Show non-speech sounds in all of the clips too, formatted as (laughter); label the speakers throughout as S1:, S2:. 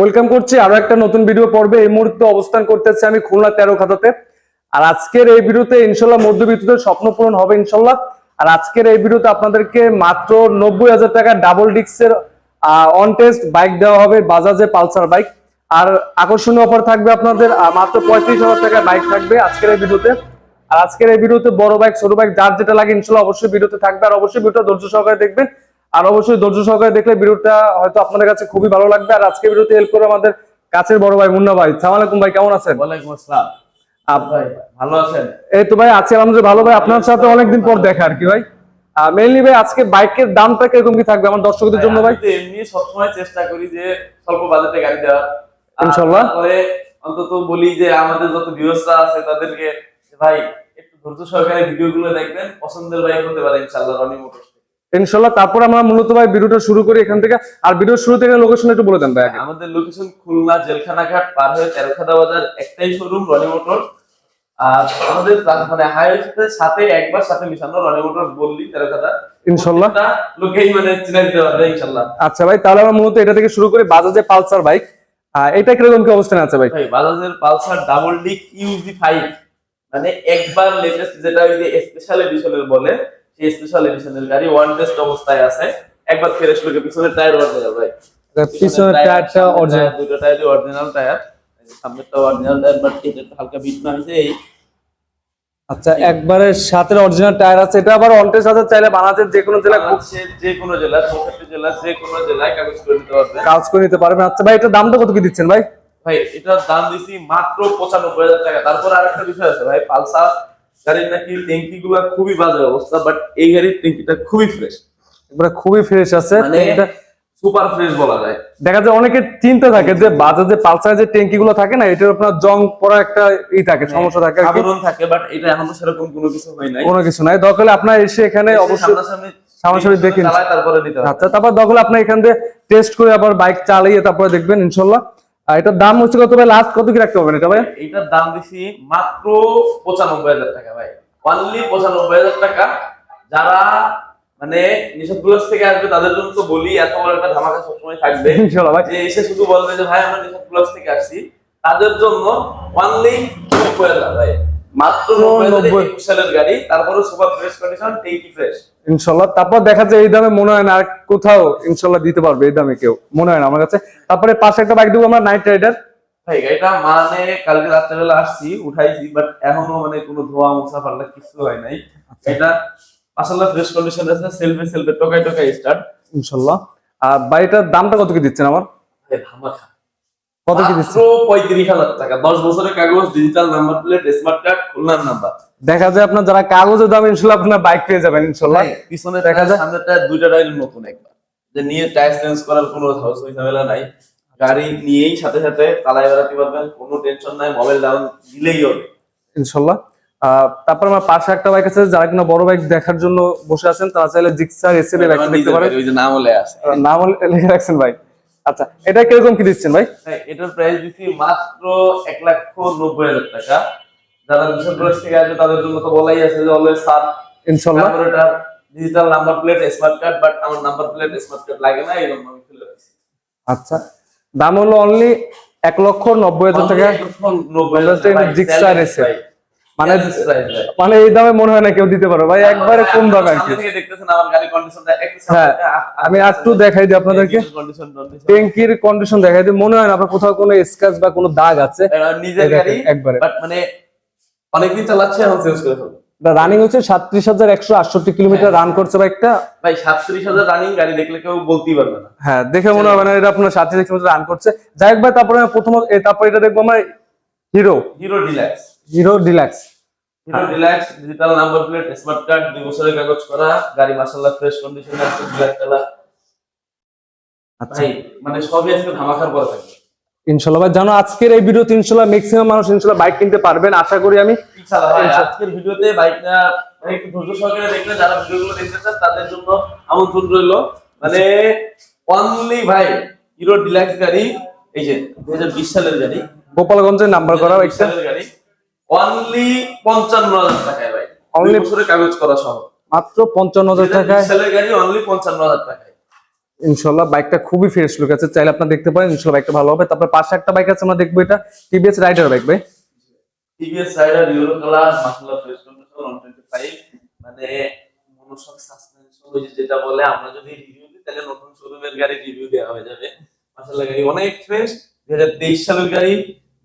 S1: Welcome করছি আরও একটা নতুন ভিডিও পর্বে। এই মুহূর্তে অবস্থান করতেছি আমি খুলনা তেরো খাতাতে। আর আজকের এই ভিডিওতে ইনশাল্লাহ মধ্যবিত্তদের স্বপ্ন পূরণ হবে ইনশাল্লাহ। আর আজকের এই ভিডিওতে আপনাদেরকে মাত্র নব্বই হাজার টাকা ডাবল ডিক্সের অন টেস্ট বাইক দেওয়া হবে, বাজাজে পালসার বাইক আর আকর্ষণীয় অফার থাকবে আপনাদের মাত্র পঁয়ত্রিশ হাজার টাকা বাইক থাকবে আজকের এই ভিডিওতে। আর আজকের এই ভিডিওতে বড় বাইক ছোট বাইক যার যেটা লাগে ইনশাল্লাহ অবশ্যই ভিডিওতে থাকবে। আর অবশ্যই ভিডিওটা ধৈর্য সহকারে দেখবেন। আর অবশ্যই ধৈর্য সহকারে দেখলে ভিডিওটা হয়তো আপনাদের কাছে খুবই ভালো লাগবে। আর আজকে ভিডিওতে হেল্প করে আমাদের কাছের বড় ভাই মুন্না ভাই। সালাম আলাইকুম ভাই কেমন আছেন?
S2: ওয়ালাইকুম আসসালাম। ভালো আছেন?
S1: এই তো ভাই আছি আলহামদুলিল্লাহ ভালো ভাই। আপনার সাথে অনেকদিন পর দেখা আর কি ভাই। মেইনলি ভাই আজকে বাইকের দামটা কীরকম কি থাকবে আমার দর্শকদের জন্য ভাই?
S2: আমি তো এমনি সবসময় চেষ্টা করি যে স্বল্প বাজেটে গাড়ি
S1: ইনশাল্লাহ।
S2: অন্তত বলি যে আমাদের যত ভিউয়ার্সরা আছে তাদেরকে ভাই একটু ধৈর্য সহকারে ভিডিও গুলো দেখবেন। পছন্দের বাইক হতে পারে ইনশাআল্লাহ রনি মোটরস।
S1: ইনশাল্লাহ তারপর আমরা মূলত ভাই ভিডিওটা শুরু করি এখান থেকে। আর ভিডিও শুরু থেকে লোকেশন একটু বলে দেন ভাই
S2: আমাদের লোকেশন খুলনা জেলখানা ঘাট পার হয়ে তেরোখাদা বাজার একটাই শোরুম রনি মোটর আর আমাদের মানে হাইওয়ে সাথে একবার সাথে মিশানো রনি মোটর বললি তেরোখাদা।
S1: ইনশাল্লাহ
S2: লোকেই মানে চিনে দিতে পারবে ইনশাল্লাহ
S1: আচ্ছা ভাই তাহলে আমরা মূলত এটা থেকে শুরু করি বাজাজে পালসার বাইক। এটা কীরকম কি অবস্থানে আছে ভাই?
S2: ভাই বাজাজের Pulsar double disc UG five মানে একবার লেটেস্ট যেটা ওই যে স্পেশাল এডিশনের বলে সেই স্পেশাল এডিশনের গাড়ি ওয়ান টেস্ট অবস্থায় আছে। একবার ফ্রেশ লোকে পিছনের টায়ার অরিজিনাল ভাই
S1: পিছনের টায়ারটা অরিজিনাল
S2: দুটো টায়ারই অরিজিনাল টায়ার সামনেরটা অরিজিনাল টায়ার বাট এটা হালকা বিট না হয়েছে এই
S1: আচ্ছা একবারে সাথে অরিজিনাল টায়ার আছে। এটা আবার অনটেস আছে চাইলে বানাতে যে কোনো খুব
S2: যে কোনো জেলা চৌষট্টি জেলা যে কোনো জেলায় কাগজ করে নিতে পারবে।
S1: কাজ করে নিতে পারবেন। আচ্ছা ভাই এটার দামটা কত কি দিচ্ছেন ভাই?
S2: ভাই এটার দাম দিছি মাত্র পঁচানব্বই হাজার টাকা। তারপর আরেকটা বিষয় আছে ভাই পালসার গাড়ির নাকি ট্যাঙ্কি গুলা খুবই বাজে অবস্থা বাট এই গাড়ির ট্যাঙ্কিটা খুবই ফ্রেশ
S1: একবারে খুবই ফ্রেশ আছে।
S2: মানে
S1: এটা-
S2: সুপার ফ্রেশ বলা যায়।
S1: দেখা যায় অনেকের চিন্তা থাকে যে বাজাজে পালসার যে ট্যাঙ্কি গুলো থাকে না এটার আপনার জং পড়া একটা ই থাকে সমস্যা থাকে
S2: আবরণ থাকে বাট এটা এখনও সেরকম কোনো কিছু হয় নাই।
S1: কোনো কিছু নাই। দরকার আপনার এসে এখানে অবশ্যই
S2: সামনাসামনি তারপরে নিতে
S1: আচ্ছা তারপর দরকার হলে আপনি এখান দিয়ে টেস্ট করে আবার বাইক চালিয়ে তারপরে দেখবেন ইনশাল্লাহ। আর এটার দাম হচ্ছে কত ভাই? লাস্ট কত কি রাখতে পারবেন এটা ভাই?
S2: এইটার দাম দিছি মাত্র পঁচানব্বই হাজার টাকা ভাই। অনলি পঁচানব্বই হাজার টাকা। যারা মানে প্লাস থেকে আসবে তাদের জন্য তো বলি এত বড় একটা ধামাকা সবসময় থাকবে। (laughs)
S1: ভাই।
S2: যে এসে শুধু বলবে যে ভাই আমরা নিষেধ প্লাস থেকে আসছি। তাদের জন্য অনলি নব্বই হাজার ভাই। মাত্র নব্বই হাজারে
S1: 90
S2: একুশ সালের গাড়ি তারপরে সুপার ফ্রেশ কন্ডিশন টেকি ফ্রেশ
S1: ইনশাল্লাহ। তারপর দেখা যায় এই দামে মনে হয় না আর কোথাও ইনশাল্লাহ দিতে পারবে এই দামে কেউ। মনে হয় না আমার কাছে। তারপরে পাশে একটা বাইক দেবো আমরা নাইট রাইডার
S2: ভাই গাড়িটা মানে কালকে রাত্রেবেলা আসছি উঠাইছি বাট এখনও মানে কোনো ধোয়া মোছা পাল্লা কিছু হয় নাই। এটা ফ্রেশ কন্ডিশন আছে সেলফে সেলফে টোকাই টোকাই স্টার্ট
S1: ইনশাল্লাহ। আর বাড়িটার দামটা কত কি দিচ্ছেন আমার?
S2: ধামাকা।
S1: কত কি
S2: মাত্র পঁয়ত্রিশ হাজার টাকা। দশ বছরের কাগজ digital number plate smart card খুলনার নাম্বার
S1: দেখা যায় আপনার যারা কাগজের দাম ইনশাল্লাহ আপনার বাইক পেয়ে যাবেন ইনশাল্লাহ।
S2: পিছনে
S1: দেখা যায়।
S2: দুইটা টায়ার নতুন একবার। যে নিয়ে টায়ার চেঞ্জ করার কোনো ঝামেলা ঝামেলা নাই। গাড়ি নিয়েই সাথে সাথে চালাই বেড়াতে পারবেন কোনো টেনশন নাই মোবাইল ডাউন দিলেই হবে।
S1: ইনশাল্লাহ। আহ, তারপর আমার পাশে একটা বাইক আছে যারা কিনা বড় বাইক দেখার জন্য বসে আছেন তারা চাইলে জিক্সার বাইক দেখতে পারেন।
S2: যে নাম
S1: লিখে রাখছেন ভাই। আচ্ছা এটা কীরকম কি দিচ্ছেন ভাই?
S2: এটার প্রাইস দিচ্ছি মাত্র এক লক্ষ নব্বই হাজার টাকা। যারা দুশো প্লাস থেকে আসবে তাদের জন্য তো বলাই আছে যে অলওয়েজ সার
S1: ইনশাল্লাহ।
S2: Digital number plate smart card but আমার নাম্বার প্লেট স্মার্ট কার্ড লাগে না এরকম আমি ফেলে রাখছি
S1: আচ্ছা দাম হলো অনলি এক লক্ষ নব্বই হাজার টাকা।
S2: নব্বই
S1: হাজার টাকা জিক্সার এসে। মানে
S2: মানে
S1: মানে এই দামে মনে হয় না কেউ দিতে পারবে। ভাই একবারে কম দামে আর কি। হ্যাঁ, আমি একটু দেখাই দিই আপনাদেরকে। ট্যাঙ্কির কন্ডিশন দেখাই দিই। মনে হয় না আপনার কোথাও কোনো স্ক্র্যাচ বা কোনো দাগ আছে।
S2: নিজের গাড়ি
S1: একবারে।
S2: মানে অনেকদিন চালাচ্ছে এখন চেঞ্জ করে ফেলব।
S1: রানিং হচ্ছে সাতত্রিশ হাজার একশো আটষট্টি কিলোমিটার রান করছে বাইকটা
S2: ভাই সাতত্রিশ হাজার রানিং গাড়ি দেখলে কেউ বলতেই পারবে না।
S1: হ্যাঁ দেখে মনে হবে না এটা আপনার সাতত্রিশ কিলোমিটার রান করছে। যাই হোক ভাই তারপরে প্রথম তারপর এটা দেখব আমার Hero
S2: Hero Deluxe
S1: Hero Deluxe
S2: Hero Deluxe digital number plate smart card দুই বছরের কাগজ করা গাড়ি মাসাল্লাহ ফ্রেশ কন্ডিশনে আছে ব্ল্যাক কালার
S1: আচ্ছা।
S2: মানে সবই আজকে ধামাকার পরে থাকবে।
S1: ইনশাল্লাহ ভাই জানো আজকের এই ইনশাল্লাহ ম্যাক্সিমাম মানুষ ইনশাল্লাহ বাইক কিনতে পারবেন আশা করি আমি।
S2: আজকের ভিডিওতে বাইকটা একটু ধৈর্য সহকারে দেখলে যারা ভিডিওগুলো দেখতে চান তাদের জন্য আমন্ত্রণ রইল। মানে অনলি ভাই হিরো ডিলাক্স গাড়ি এই যে দুই হাজার বিশ সালের গাড়ি।
S1: গোপালগঞ্জের নাম্বার করা
S2: 2020 গাড়ি। অনলি পঞ্চান্ন হাজার টাকায় ভাই। অনলি বছরের কাগজ করা সহ।
S1: মাত্র পঞ্চান্ন হাজার
S2: 2020
S1: টাকায়?
S2: সালের গাড়ি অনলি পঞ্চান্ন হাজার টাকায়।
S1: ইনশাল্লাহ বাইকটা খুবই ফ্রেশ লুক আছে। চাইলে আপনার দেখতে পারেন ইনশাল্লাহ বাইকটা ভালো হবে। তারপর পাশে একটা বাইক আছে আমরা দেখব এটা। টিভিএস রাইডার বাইক ভাই।
S2: টিভিএস রাইডার ইউরো কালার মাসাল্লাহ ফ্রেশ কন্ডিশন 125 মানে মনোসক সাসপেনশন ওই যেটা বলে আমরা যদি রিভিউ দিই তাহলে নতুন শোরুমের গাড়ি রিভিউ দেওয়া হয়ে যাবে। মাসাল্লাহ গাড়ি অনেক ফ্রেশ 2023 সালের গাড়ি।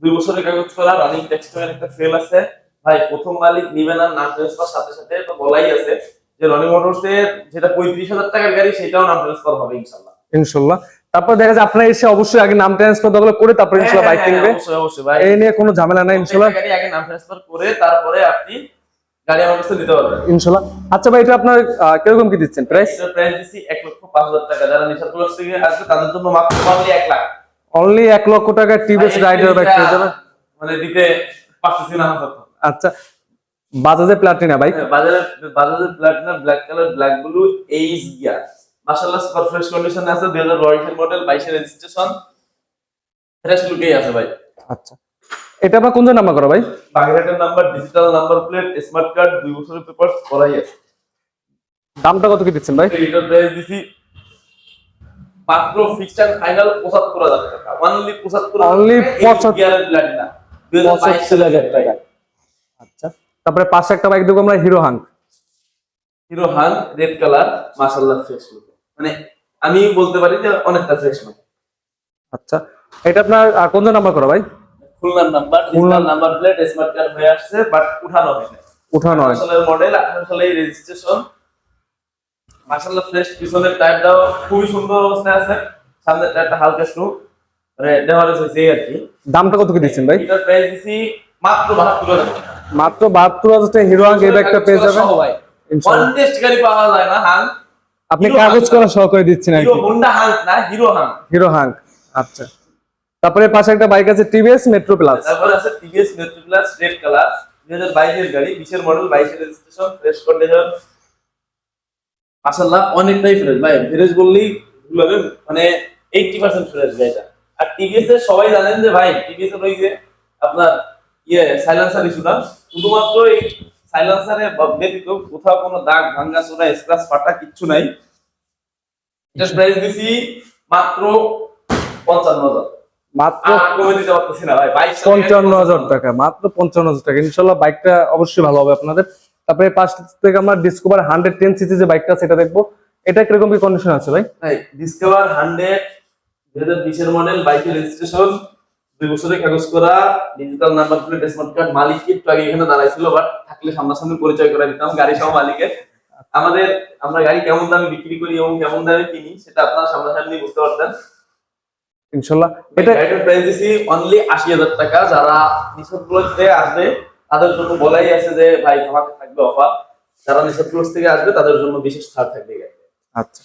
S2: দুই বছরের কাগজ করা রানিং টেক্সটাইল একটা ফেল আছে। ভাই প্রথম মালিক নিবে না নাম ট্রান্সফার সাথে সাথে তো বলাই আছে যে রনি মোটরস এর যেটা পঁয়ত্রিশ হাজার টাকার গাড়ি সেটাও নাম ট্রান্সফার হবে ইনশাল্লাহ।
S1: ইনশাল্লাহ। তারপর দেখা যায় আপনারা এসে অবশ্যই আগে নাম ট্রান্সফার দখল করে তারপর ইনশাল্লাহ বাইক
S2: হ্যাঁ, হ্যাঁ,
S1: কিনবে
S2: ভাই।
S1: এই নিয়ে কোনো ঝামেলা নাই ইনশাল্লাহ।
S2: গাড়ি আগে নাম ট্রান্সফার করে তারপরে আপনি গাড়ি আমার কাছে নিতে পারবেন।
S1: ইনশাল্লাহ। আচ্ছা ভাই এটা আপনার কীরকম কি দিচ্ছেন? প্রাইস
S2: প্রাইস দিচ্ছি এক লক্ষ পাঁচ হাজার টাকা। যারা প্লাস থেকে আসবে তাদের জন্য মাত্র অনলি এক লাখ।
S1: অনলি এক লক্ষ টাকা টিভিএস রাইডার
S2: এটা
S1: পেয়ে যাবেন
S2: মানে দিতে পারতেছি না
S1: আচ্ছা বাজাজের প্লাটিনা বাইক
S2: বাজারে বাজাজের platinum black colour black blue H gear মাশাআল্লাহ সুপার ফ্রেশ কন্ডিশন আছে 2022 এর মডেল 22 এর রেজিস্ট্রেশন ফ্রেশ লুকেই আছে ভাই।
S1: আচ্ছা। এটা আবার কোন নাম্বার করা ভাই?
S2: বাগেরহাটের number digital number plate smart card দুই বছরের পেপার করাই আছে।
S1: দামটা কত কি দিচ্ছেন ভাই?
S2: এটার প্রাইস দিছি মাত্র এন্ড ফাইনাল 75000 টাকা। অনলি 75000
S1: Only 75
S2: গিয়ারের প্লাটিনা 2022 টাকা।
S1: আচ্ছা তারপরে পাশে একটা বাইক দেখব আমরা Hero Hunk
S2: Hero Hunk red colour মাশাআল্লাহ ফ্রেশ লুক মানে আমি বলতে পারি যে অনেকটা ফ্রেশ লুক
S1: আচ্ছা এটা আপনার কোন নাম্বার করা ভাই?
S2: খুলনার number digital number plate smart card হয়ে আসছে বাট উঠানো হয়নি।
S1: উঠানো হয়
S2: সালের মডেল 18 সালের রেজিস্ট্রেশন মাশাআল্লাহ ফ্রেশ পিছনের টায়ারটাও খুবই সুন্দর অবস্থায় আছে। সামনের টায়ারটা হালকা একটু মানে ডেমারেজ হয়েছে এই আর কি।
S1: দামটা কত কি দিচ্ছেন ভাই?
S2: এটার প্রাইস দিছি মাত্র 72000 টাকা।
S1: মাত্র বাহাত্তর হাজার টাকা হিরো হাং এই বাইকটা পেয়ে যাবেন?
S2: ভাই। কন্টেস্ট গাড়ি পাওয়া যায় না হাং
S1: আপনি কাগজ করা সহ করে দিচ্ছেন আর কি।
S2: হোন্ডা হাং না হিরো হাং
S1: হিরো হাং আচ্ছা। তারপরে পাশে একটা বাইক আছে টিভিএস মেট্রো প্লাস
S2: তারপরে আছে TVS Metro Plus red colour দুই হাজার বাইশের গাড়ি বিশের মডেল বাইশের রেজিস্ট্রেশন ফ্রেশ কন্ডিশন মাসাল্লাহ অনেকটাই ফ্রেশ ভাই ফ্রেশ বললেই ভুল হবে। মানে এইটটি পার্সেন্ট ফ্রেশ গাড়িটা আর টিভিএস এর সবাই জানেন যে ভাই টিভিএস এর ওই যে আপনার ইয়ে সাইলেন্সার ইস্যুটা শুধুমাত্র এই সাইলেন্সারে ব্যতীত কোথাও কোনো দাগ ভাঙ্গা চোরা স্ক্র্যাচ ফাটা কিচ্ছু নাই। এটা প্রাইস দিছি মাত্র পঞ্চান্ন হাজার।
S1: মাত্র
S2: কমে দিতে পারতেছি না ভাই। বাইশ
S1: পঞ্চান্ন হাজার টাকা মাত্র পঞ্চান্ন হাজার টাকা। ইনশাল্লাহ বাইকটা অবশ্যই ভালো হবে আপনাদের। তারপরে পাশ থেকে আমরা ডিসকভার হান্ড্রেড টেন সিসি যে বাইকটা সেটা দেখব। এটা কীরকম কি কন্ডিশন আছে ভাই?
S2: ডিসকভার হান্ড্রেড দুই হাজার বিশের মডেল বাইকের রেজিস্ট্রেশন দুই বছরের কাগজ করা digital number plate smart card মালিক একটু আগে এখানে দাঁড়াইছিল বাট থাকলে সামনাসামনি পরিচয় করে দিতাম গাড়ি সহ মালিকের। আমাদের আমরা গাড়ি কেমন দামে বিক্রি করি এবং কেমন দামে কিনি সেটা আপনারা সামনাসামনি বুঝতে পারতেন।
S1: ইনশাল্লাহ।
S2: এটা গাড়িটার প্রাইস দিছি অনলি আশি হাজার টাকা যারা নিশাদ থেকে আসবে। তাদের জন্য বলাই আছে যে ভাই আমাকে থাকবে অফার। যারা নিশাদ ক্লোজ থেকে আসবে তাদের জন্য বিশেষ ছাড় থাকবে
S1: আচ্ছা।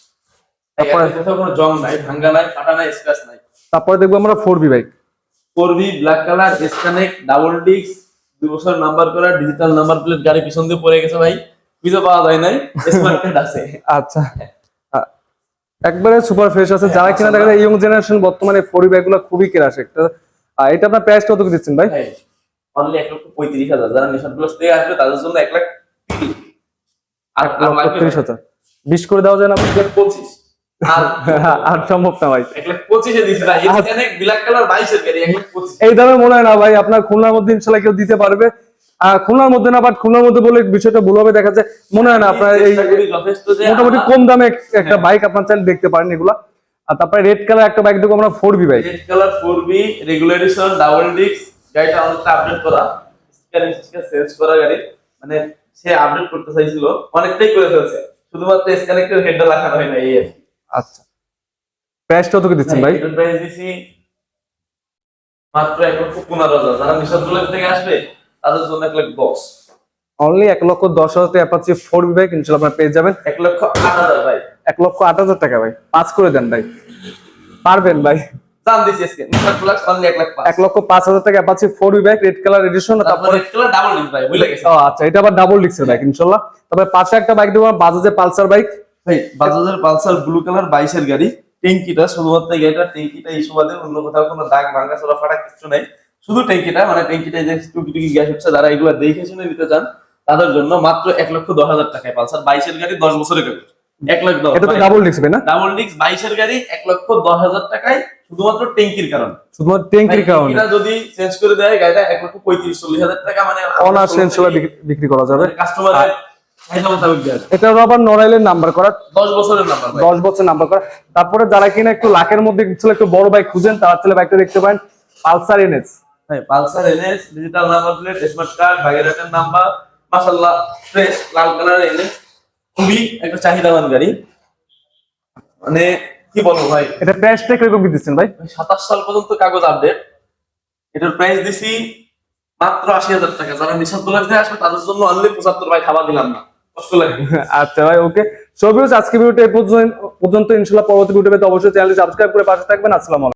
S1: তারপরে?
S2: কোথাও কোনো জং নাই ভাঙ্গা নাই কাটা নাই স্ক্র্যাচ নাই।
S1: তারপরে দেখব আমরা four B bike
S2: four B black colour এসকানেক্ট double disc দুই বছর নাম্বার করা ডিজিটাল নাম্বার প্লেট গাড়ি পিছন দিয়ে পড়ে গেছে ভাই। খুঁজে পাওয়া যায় নাই স্মার্ট কার্ড আছে।
S1: আচ্ছা। একবারে সুপার ফ্রেশ আছে। যারা কিনা দেখা যায় ইয়ং জেনারেশন বর্তমানে ফোর বি বাইকগুলো খুবই কেরাস একটা এটা আপনার প্রাইস কত দিচ্ছেন ভাই?
S2: অনলি এক লক্ষ পঁয়ত্রিশ হাজার। যারা প্লাস থেকে আসবে তাদের জন্য এক লাখ আর
S1: এক লক্ষ ত্রিশ হাজার। বিশ করে দেওয়া যায় না?
S2: পঁচিশ। (laughs) আর
S1: সম্ভব না ভাই। এই দামে মনে হয় না ভাই আপনার খুলনার মধ্যে ইনশাল্লাহ কেউ দিতে পারবে। খুলনার মধ্যে না বাট খুলনার মধ্যে বলে বিষয়টা ভুল হবে দেখা যায়। মনে হয় না আপনার এই মোটামুটি কম দামে একটা বাইক আপনার চাইলে দেখতে পারেন এগুলা। আর তারপরে রেড কালার একটা বাইক দেখব আমরা four B bike
S2: red colour four B রেগুলারেশন double disc গাড়িটা অনেকটা আপডেট করা। স্টিকার স্টিকার চেঞ্জ করা গাড়ি। মানে সে আপডেট করতে চাইছিল অনেকটাই করে ফেলছে। শুধুমাত্র হেডটা লাগানো হয় না এই আর
S1: আচ্ছা। প্রাইস কত কি দিচ্ছেন ভাই?
S2: এটার প্রাইস দিছি মাত্র এক লক্ষ পনেরো হাজার। যারা নিশাদ থেকে আসবে তাদের জন্য এক লাখ দশ
S1: অনলি এক লক্ষ দশ হাজার টাকা পাচ্ছি ফোর বি বাইক ইনশাল্লাহ আপনার পেয়ে যাবেন।
S2: এক লক্ষ আট হাজার ভাই।
S1: এক লক্ষ আট হাজার টাকা ভাই। পাঁচ করে দেন ভাই। পারবেন ভাই।
S2: দাম দিছি আজকে নিশাদ প্লাস অনলি এক লাখ পাঁচ।
S1: এক লক্ষ পাঁচ হাজার টাকা পাচ্ছি four B red colour edition
S2: তারপরে ডাবল ডিস্ক ভাই বুঝলে গেছে?
S1: আচ্ছা এটা আবার ডাবল ডিক্সের বাইক ইনশাল্লাহ। তারপরে পাশে একটা বাইক দেবো বাজাজের পালসার বাইক
S2: ভাই বাজাজের পালসার ব্লু কালার বাইশের গাড়ি ট্যাঙ্কিটা শুধুমাত্র এই গাড়িটা ট্যাঙ্কিটা এই সুবাদে অন্য কোথাও কোনো দাগ ভাঙা চলা ফাটা কিছু নাই। শুধু ট্যাঙ্কিটা মানে ট্যাঙ্কিটা যে টুকি টুকি গ্যাস হচ্ছে যারা এগুলো দেখে শুনে নিতে চান তাদের জন্য মাত্র এক লক্ষ দশ হাজার টাকায় পালসার বাইশের গাড়ি দশ বছরের কাগজ। এক লাখ দশ।
S1: এটা তো ডাবল ডিস্ক না?
S2: ডাবল ডিস্ক বাইশের গাড়ি এক লক্ষ দশ হাজার টাকায় শুধুমাত্র ট্যাঙ্কির কারণে।
S1: শুধুমাত্র ট্যাঙ্কির কারণে।
S2: এটা যদি চেঞ্জ করে দেয় গাড়িটা এক লক্ষ পঁয়ত্রিশ চল্লিশ হাজার টাকা মানে
S1: বিক্রি- করা যাবে। আবার নড়াইলের নাম্বার করা।
S2: দশ বছরের নাম্বার
S1: দশ বছর নাম্বার করা। তারপরে যারা কিনা একটু লাখের মধ্যে একটু বড় বাইক খুঁজেন তারা চলে বাইকটা দেখতে পারেন। পালসার এনএস
S2: হ্যাঁ Pulsar NS digital number plate smart card বাগেরহাটের নাম্বার মাশাআল্লাহ ফ্রেশ লাল কালারের এনএস খুবই একটা চাহিদাবান গাড়ি। মানে কি বলব ভাই?
S1: এটা প্রাইসটা কীরকম দিচ্ছেন ভাই?
S2: সাতাশ সাল পর্যন্ত কাগজ আপডেট এটার প্রাইস দিছি মাত্র আশি হাজার টাকা। যারা নিঃশব্দ লাগতে আসবে তাদের জন্য অনলি পঁচাত্তর ভাই খাবার দিলাম না। কষ্ট লাগে (laughs)
S1: আচ্ছা ভাই ওকে সব আজকে ভিডিওটা পর্যন্ত ইনশাল্লাহ পরবর্তী ভিডিও অবশ্যই চ্যানেলটি সাবস্ক্রাইব করে পাশে থাকবেন। আসসালামু